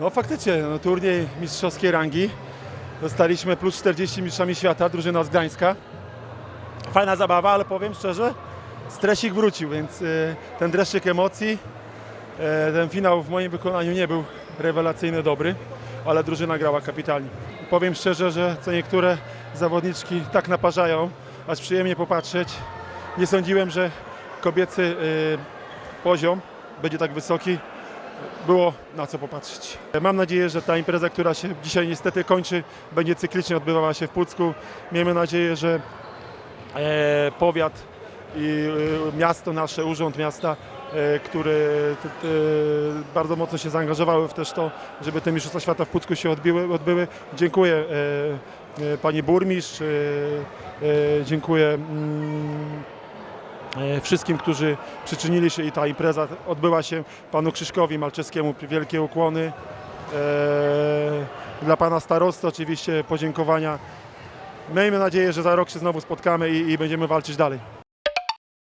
No faktycznie, no, turniej mistrzowskiej rangi. Dostaliśmy plus 40 mistrzami świata, drużyna z Gdańska. Fajna zabawa, ale powiem szczerze, stresik wrócił, więc y, ten dreszczyk emocji, y, ten finał w moim wykonaniu nie był rewelacyjny, dobry, ale drużyna grała kapitalnie. Powiem szczerze, że co niektóre zawodniczki tak naparzają, aż przyjemnie popatrzeć. Nie sądziłem, że kobiecy y, poziom będzie tak wysoki było na co popatrzeć. Mam nadzieję, że ta impreza, która się dzisiaj niestety kończy, będzie cyklicznie odbywała się w Pucku. Miejmy nadzieję, że e, powiat i e, miasto nasze, urząd miasta, e, t, bardzo mocno się zaangażowały w też to, żeby te Mistrzostwa Świata w Pucku się odbiły, odbyły. Dziękuję pani burmistrz, dziękuję mm, wszystkim, którzy przyczynili się i ta impreza odbyła się. Panu Krzyszkowi Malczewskiemu wielkie ukłony. E, Dla pana starosty oczywiście podziękowania. Miejmy nadzieję, że za rok się znowu spotkamy i, i będziemy walczyć dalej.